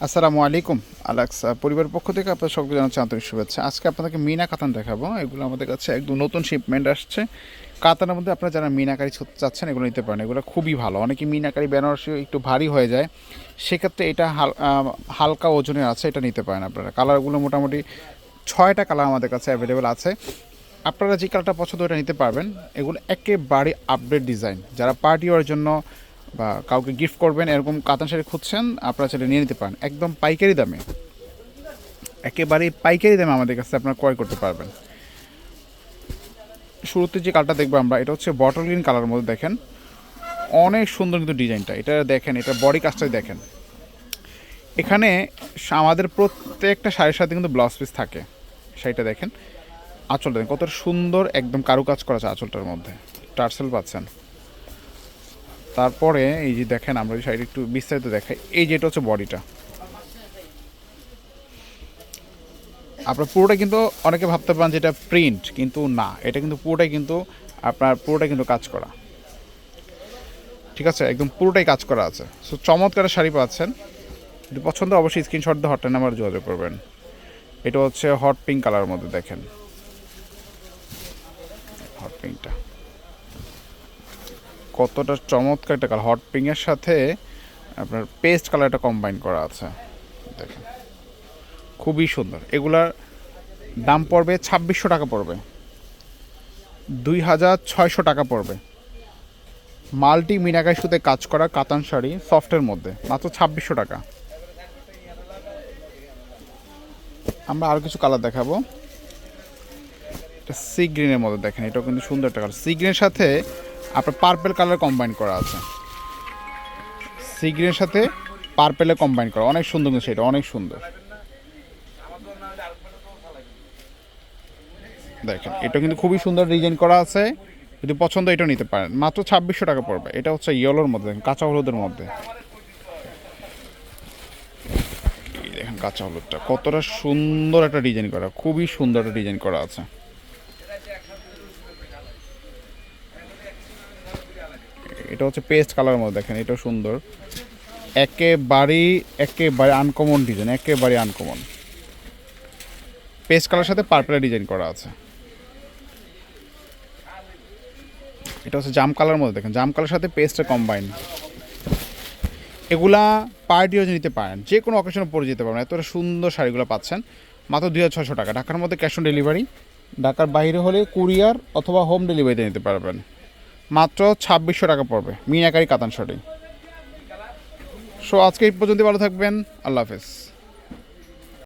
আসসালামু আলাইকুম, আলাক্স পরিবারের পক্ষ থেকে আপনার সকলকে জানাচ্ছি আন্তরিক শুভেচ্ছা। আজকে আপনাদেরকে মিনা কাতান দেখাবো। এগুলো আমাদের কাছে একদম নতুন শিপমেন্ট আসছে। কাতানের মধ্যে আপনারা যারা মিনাকারি চাচ্ছেন, এগুলো নিতে পারেন। এগুলো খুবই ভালো। অনেকে মিনাকারি বেনারসি একটু ভারী হয়ে যায়। সেক্ষেত্রে এটা হাল- হালকা ওজনের আছে, এটা নিতে পারেন আপনারা। কালারগুলো মোটামুটি ছয়টা কালার আমাদের কাছে অ্যাভেলেবেল আছে। আপনারা যে কালারটা পছন্দ ওটা নিতে পারবেন। এগুলো একেবারে আপডেট ডিজাইন যারা পার্টি হওয়ার জন্য বা কাউকে গিফট করবেন, এরকম কাতান শাড়ি খুঁজছেন, আপনারা সেটা নিয়ে নিতে পারেন। একদম পাইকারি দামে। একেবারে পাইকারি দামে আমাদের কাছে আপনারা ক্রয় করতে পারবেন। শুরুতে যে কালারটা দেখব আমরা, এটা হচ্ছে বটল গ্রিন কালারের মধ্যে দেখেন। অনেক সুন্দর কিন্তু ডিজাইনটা। এটা দেখেন, এটা বডি কাজটাই দেখেন। এখানে আমাদের প্রত্যেকটা শাড়ির সাথে কিন্তু ব্লাউজ পিস থাকে। শাড়িটা দেখেন। আঁচলটা দেখেন কত সুন্দর, একদম কারুকাজ করা আছে আঁচলটার মধ্যে। টার্সেল পাচ্ছেন। তারপরে এই যে দেখেন আমরা এই শাড়িটা একটু বিস্তারিত দেখাই। এই যেটা হচ্ছে বডিটা। আপনার পুরোটা কিন্তু অনেকে ভাবতে পারেন যে এটা প্রিন্ট কিন্তু না। এটা কিন্তু পুরোটাই কিন্তু আপনার পুরোটাই কিন্তু কাজ করা। ঠিক আছে? একদম পুরোটাই কাজ করা আছে। সো চমৎকার শাড়ি পাচ্ছেন। যদি পছন্দ অবশ্যই স্ক্রিনশট দিয়ে হটলাইন নাম্বার যোগাযোগ করবেন। এটা হচ্ছে হট পিঙ্ক কালারের মধ্যে দেখেন। হট পিঙ্কটা কতটা চমৎকার একটা কালার হট পিঙ্কের সাথে আপনার পেস্ট কালারটা কম্বাইন করা আছে। দেখেন, খুবই সুন্দর। এগুলার দাম পড়বে ছাব্বিশশো টাকা পড়বে। দুই হাজার ছয়শো টাকা পড়বে। মাল্টি মিনাকাই সুতে কাজ করা কাতান শাড়ি সফটের মধ্যে, মাত্র ছাব্বিশশো টাকা। আমরা আরও কিছু কালার দেখাবো। এটা সি গ্রিনের মধ্যে দেখেন, এটাও কিন্তু সুন্দর একটা কালার সি গ্রিনের সাথে আপনার পার্পেল কালার কম্বাইন করা আছে। সি গ্রিনের সাথে পার্পেলে কম্বাইন করা। অনেক সুন্দর কিন্তু সেটা, অনেক সুন্দর। দেখেন, এটা কিন্তু খুবই সুন্দর ডিজাইন করা আছে। যদি পছন্দ এটা নিতে পারেন। মাত্র ছাব্বিশশো টাকা পড়বে। এটা হচ্ছে ইয়েলোর মধ্যে, কাঁচা হলুদের মধ্যে। দেখেন, কাঁচা হলুদটা। কতটা সুন্দর একটা ডিজাইন করা, খুবই সুন্দর একটা ডিজাইন করা আছে। এটা হচ্ছে পেস্ট কালারের মধ্যে দেখেন, এটাও সুন্দর। একেবারেই, একেবারে আনকমন ডিজাইন একেবারে আনকমন পেস্ট কালার সাথে পার্পেলের ডিজাইন করা আছে। এটা হচ্ছে জাম কালার মধ্যে দেখেন, জাম কালার সাথে পেস্টের কম্বাইন এগুলা পার্টিও নিতে পারেন, যে কোনো অকেশনে পরে যেতে পারবেন। এতটা সুন্দর শাড়িগুলো পাচ্ছেন, মাত্র দুই হাজার ছশো টাকা। ঢাকার মধ্যে ক্যাশ অন ডেলিভারি ঢাকার বাইরে হলে কুরিয়ার অথবা হোম ডেলিভারিতে নিতে পারবেন। মাত্র ছাব্বিশশো টাকা পড়বে। মিনাকারি কাতান শাড়ি। সো আজকে এই পর্যন্ত ভালো থাকবেন। আল্লাহ হাফেজ।